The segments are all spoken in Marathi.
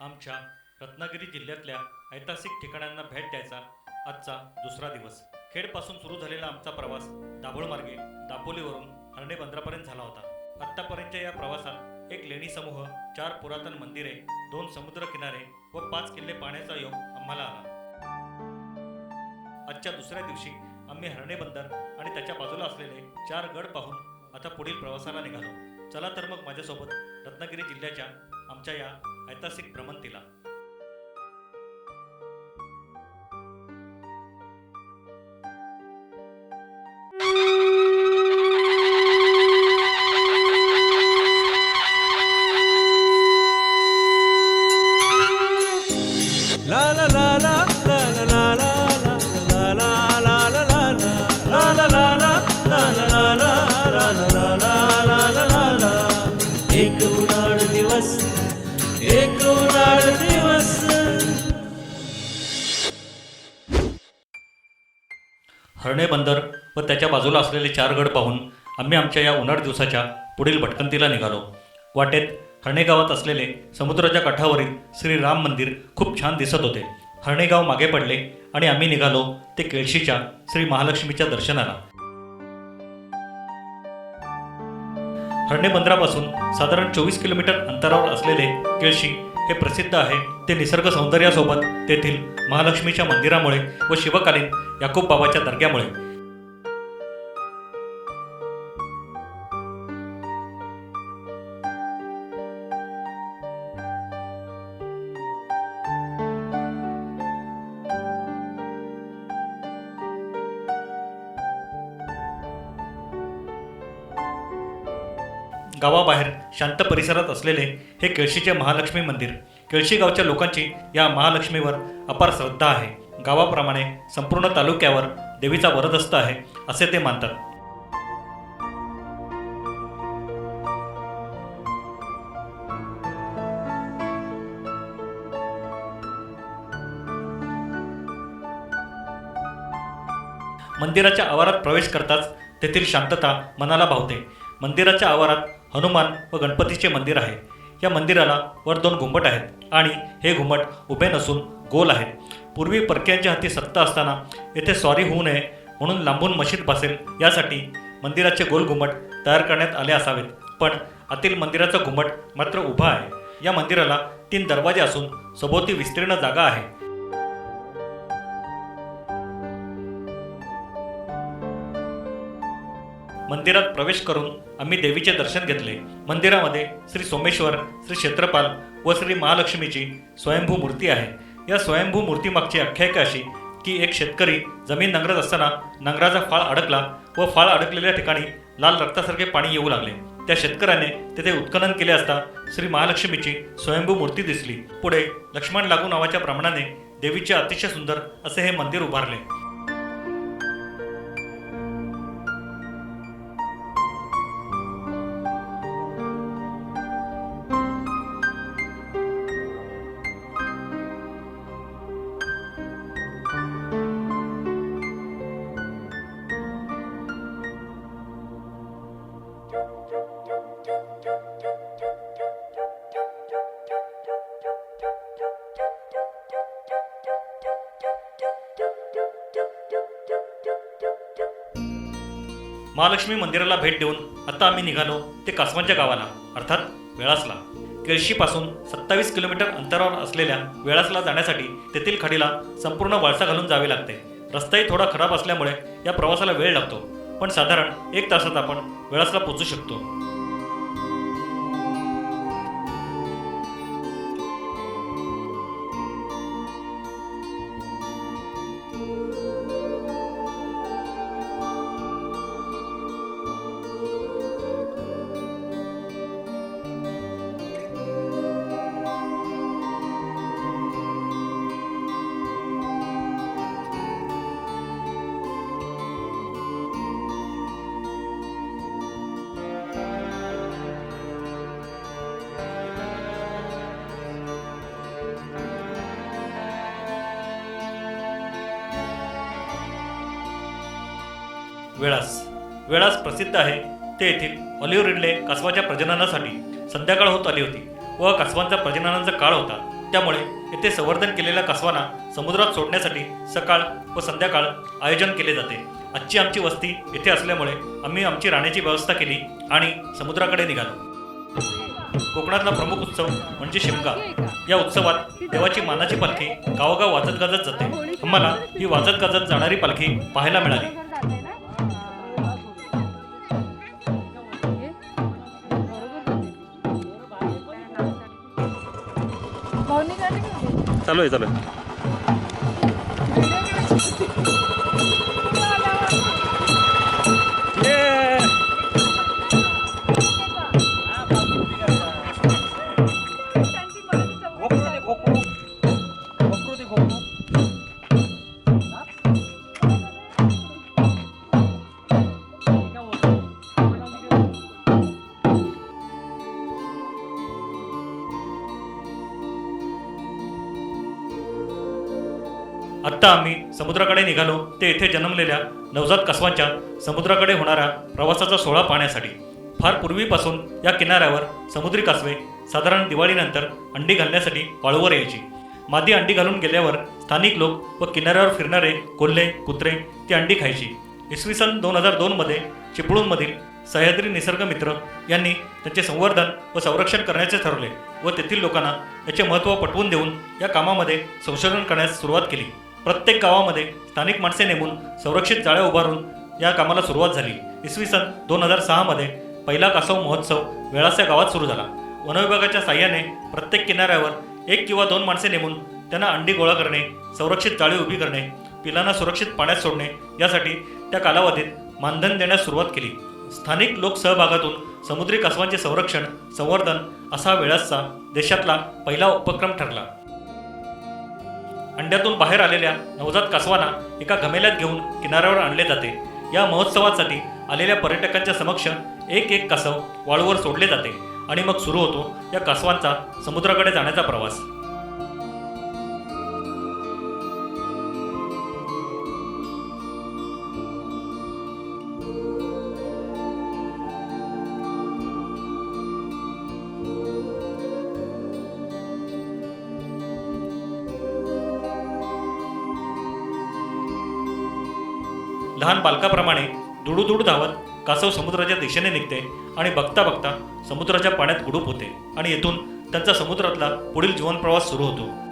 आमच्या रत्नागिरी जिल्ह्यातल्या ऐतिहासिक ठिकाणांना भेट द्यायचा आजचा दुसरा दिवस. खेडपासून सुरू झालेला आमचा प्रवास दाभोळमार्गे दापोलीवरून हर्णे बंदरापर्यंत झाला होता. आत्तापर्यंतच्या या प्रवासात एक लेणी समूह चार पुरातन मंदिरे दोन समुद्र किनारे व पाच किल्ले पाहण्याचा योग आम्हाला आला. आजच्या दुसऱ्या दिवशी आम्ही हर्णे बंदर आणि त्याच्या बाजूला असलेले चार गड पाहून आता पुढील प्रवासाला निघालो. चला तर मग माझ्यासोबत रत्नागिरी जिल्ह्याच्या आमच्या या ऐतिहासिक भ्रमंतीला la la हर्णे बंदर व त्याच्या बाजूला असलेले चार गड पाहून आम्ही आमच्या या उन्हाळ दिवसाच्या पुढील भटकंतीला निघालो. वाटेत हर्णे गावात असलेले समुद्राच्या काठावरील श्री राम मंदिर खूप छान दिसत होते. हर्णेगाव मागे पडले आणि आम्ही निघालो ते केळशीच्या श्री महालक्ष्मीच्या दर्शनाला. हर्णे बंदरापासून साधारण चोवीस किलोमीटर अंतरावर असलेले केळशी हे प्रसिद्ध आहे. ते निसर्ग सौंदर्यासोबत तेथील महालक्ष्मीच्या मंदिरामुळे व शिवकालीन याकूब बाबाच्या दर्ग्यामुळे. गावाबाहेर शांत परिसरात असलेले हे केळशीचे महालक्ष्मी मंदिर. केळशी गावच्या लोकांची या महालक्ष्मीवर अपार श्रद्धा आहे. गावाप्रमाणे संपूर्ण तालुक्यावर देवीचा वरदस्त आहे असे ते मानतात. मंदिराच्या आवारात प्रवेश करताच तेथील शांतता मनाला भावते. मंदिराच्या आवारात हनुमान व गणपतीचे मंदिर आहे. या मंदिराला वर दोन घुमट आहेत आणि हे घुमट उभे नसून गोल आहेत. पूर्वी परक्यांच्या हाती सत्ता असताना येथे स्वारी होऊ नये म्हणून लांबून मशीद बसेल यासाठी मंदिराचे गोल घुमट तयार करण्यात आले असावेत. पण आतील मंदिराचा घुमट मात्र उभा आहे. या मंदिराला तीन दरवाजे असून सभोवती विस्तीर्ण जागा आहे. मंदिरात प्रवेश करून आम्ही देवीचे दर्शन घेतले. मंदिरामध्ये श्री सोमेश्वर श्री क्षेत्रपाल व श्री महालक्ष्मीची स्वयंभू मूर्ती आहे. या स्वयंभू मूर्तीमागची आख्यायिका अशी की एक शेतकरी जमीन नांगरत असताना नांगराचा फाळ अडकला व फाळ अडकलेल्या ठिकाणी लाल रक्तासारखे पाणी येऊ लागले. त्या शेतकऱ्याने तेथे उत्खनन केले असता श्री महालक्ष्मीची स्वयंभू मूर्ती दिसली. पुढे लक्ष्मण लागू नावाच्या प्रमाणाने देवीचे अतिशय सुंदर असे हे मंदिर उभारले. महालक्ष्मी मंदिराला भेट देऊन आता आम्ही निघालो ते कासवांच्या गावाला. अर्थात वेळासला. केळशीपासून सत्तावीस किलोमीटर अंतरावर असलेल्या वेळासला जाण्यासाठी तेथील खाडीला संपूर्ण वळसा घालून जावे लागते. रस्ताही थोडा खराब असल्यामुळे या प्रवासाला वेळ लागतो. पण साधारण एक तासात आपण वेळासला पोचू शकतो. वेळास. वेळास प्रसिद्ध आहे. ते येथील ऑलिव्ह रिडले कासवाच्या प्रजननासाठी संध्याकाळ होत आली होती व कासवांचा प्रजननाचा काळ होता. त्यामुळे येथे संवर्धन केलेल्या कासवांना समुद्रात सोडण्यासाठी सकाळ व संध्याकाळ आयोजन केले जाते. आजची आमची वस्ती येथे असल्यामुळे आम्ही आमची राहण्याची व्यवस्था केली आणि समुद्राकडे निघालो. कोकणातला प्रमुख उत्सव म्हणजे शिमगा. या उत्सवात देवाची मानाची पालखी गावोगाव वाजत गाजत जाते. आम्हाला ही वाजत गाजत जाणारी पालखी पाहायला मिळाली. भावनी गाडी का? चालू आहे चालू आहे ये. आत्ता आम्ही समुद्राकडे निघालो ते येथे जन्मलेल्या नवजात कासवांच्या समुद्राकडे होणाऱ्या प्रवासाचा सोहळा पाहण्यासाठी. फार पूर्वीपासून या किनाऱ्यावर समुद्री कासवे साधारण दिवाळीनंतर अंडी घालण्यासाठी वाळूवर यायची. मादी अंडी घालून गेल्यावर स्थानिक लोक व किनाऱ्यावर फिरणारे कोल्हे कुत्रे ती अंडी खायची. इसवी सन दोन हजार दोनमध्ये चिपळूणमधील सह्याद्री निसर्ग मित्र यांनी त्यांचे संवर्धन व संरक्षण करण्याचे ठरवले व तेथील लोकांना याचे महत्त्व पटवून देऊन या कामामध्ये संशोधन करण्यास सुरुवात केली. प्रत्येक गावामध्ये स्थानिक माणसे नेमून संरक्षित जाळ्या उभारून या कामाला सुरुवात झाली. इसवी सन दोन हजार सहामध्ये पहिला कासव महोत्सव वेळास या गावात सुरू झाला. वनविभागाच्या साह्याने प्रत्येक किनाऱ्यावर एक किंवा दोन माणसे नेमून त्यांना अंडी गोळा करणे संरक्षित जाळी उभी करणे पिलांना सुरक्षित पाण्यात सोडणे यासाठी त्या कालावधीत मानधन देण्यास सुरुवात केली. स्थानिक लोकसहभागातून समुद्री कासवांचे संरक्षण संवर्धन असा वेळासचा देशातला पहिला उपक्रम ठरला. अंड्यातून बाहेर आलेल्या नवजात कासवांना एका घमेल्यात घेऊन किनाऱ्यावर आणले जाते. या महोत्सवासाठी आलेल्या पर्यटकांच्या समक्ष एक एक कासव वाळूवर सोडले जाते आणि मग सुरू होतो या कासवांचा समुद्राकडे जाण्याचा प्रवास. लहान बालकाप्रमाणे दुडूदुडू धावत कासव समुद्राच्या दिशेने निघते आणि बघता बघता समुद्राच्या पाण्यात गुडूप होते आणि येथून त्यांचा समुद्रातला पुढील जीवनप्रवास सुरू होतो.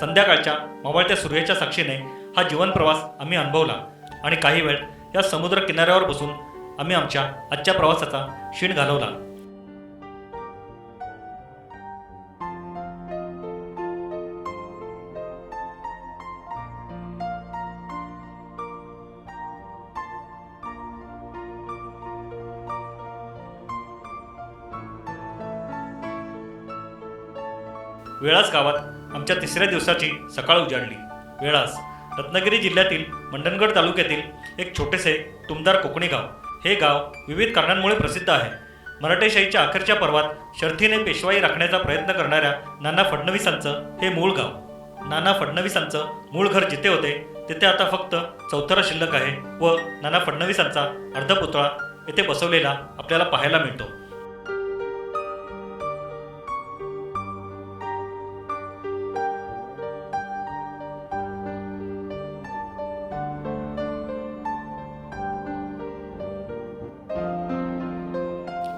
संध्याकाळच्या मोबाईलच्या सूर्याच्या साक्षीने हा जीवनप्रवास आम्ही अनुभवला. आणि काही वेळ या समुद्र किनाऱ्यावर बसून आम्ही आमच्या आजच्या प्रवासाचा क्षीण घालवला. वेळास गावात आमच्या तिसऱ्या दिवसाची सकाळ उजाडली. वेळास रत्नागिरी जिल्ह्यातील मंडणगड तालुक्यातील एक छोटेसे तुमदार कोकणी गाव हे गाव विविध कारणांमुळे प्रसिद्ध आहे. मराठेशाहीच्या अखेरच्या पर्वात शर्थीने पेशवाई राखण्याचा प्रयत्न करणाऱ्या नाना फडणवीसांचं हे मूळ गाव. नाना फडणवीसांचं मूळ घर जिथे होते तिथे आता फक्त चौथरा शिल्लक आहे व नाना फडणवीसांचा अर्धपुतळा येथे बसवलेला आपल्याला पाहायला मिळतो.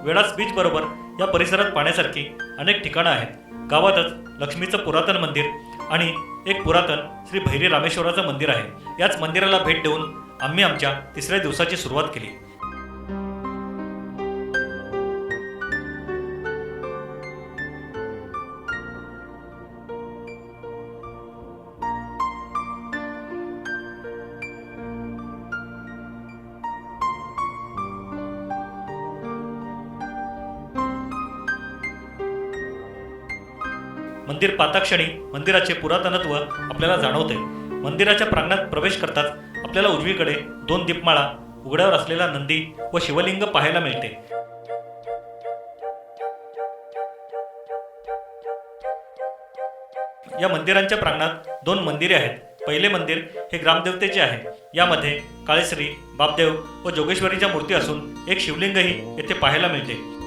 वेळास बीच बरोबर या परिसरात पाण्यासारखी अनेक ठिकाणं आहेत. गावातच लक्ष्मीचं पुरातन मंदिर आणि एक पुरातन श्री भैरी रामेश्वराचं मंदिर आहे. याच मंदिराला भेट देऊन आम्ही आमच्या तिसऱ्या दिवसाची सुरुवात केली. मंदिर पाताक्षणी मंदिराचे पुरातनत्व आपल्याला जाणवते. मंदिराच्या प्रांगणात प्रवेश करताच आपल्याला उजवीकडे दोन दीपमाळा उघड्यावर असलेला नंदी व शिवलिंग पाहायला मिळते. या मंदिरांच्या प्रांगणात दोन मंदिरे आहेत. पहिले मंदिर हे ग्रामदेवतेचे आहे. यामध्ये काळेश्री बापदेव व जोगेश्वरीच्या मूर्ती असून एक शिवलिंगही येथे पाहायला मिळते.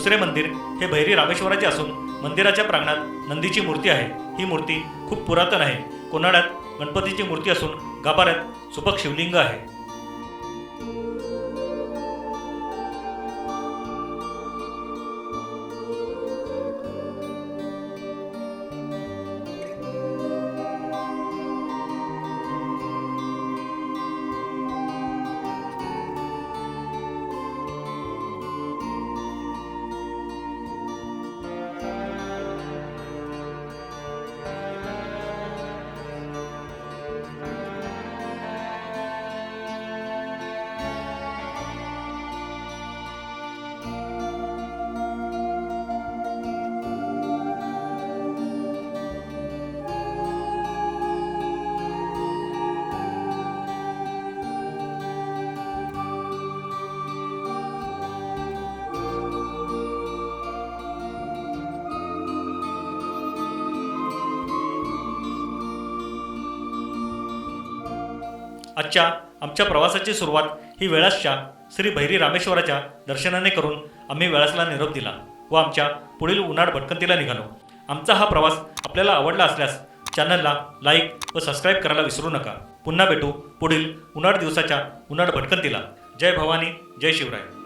दुसरे मंदिर हे भैरी रामेश्वराचे असून मंदिराच्या प्रांगणात नंदीची मूर्ती आहे. ही मूर्ती खूप पुरातन आहे. कोनाड्यात गणपतीची मूर्ती असून गाभाऱ्यात सुपक शिवलिंग आहे. आजच्या आमच्या प्रवासाची सुरुवात ही वेळासच्या श्री भैरी रामेश्वराच्या दर्शनाने करून आम्ही वेळासला निरोप दिला व आमच्या पुढील उन्हाळ भटकंतीला निघालो. आमचा हा प्रवास आपल्याला आवडला असल्यास चॅनलला लाईक व सबस्क्राईब करायला विसरू नका. पुन्हा भेटू पुढील उन्हाळ दिवसाच्या उन्हाळ भटकंतीला. जय भवानी जय शिवराय.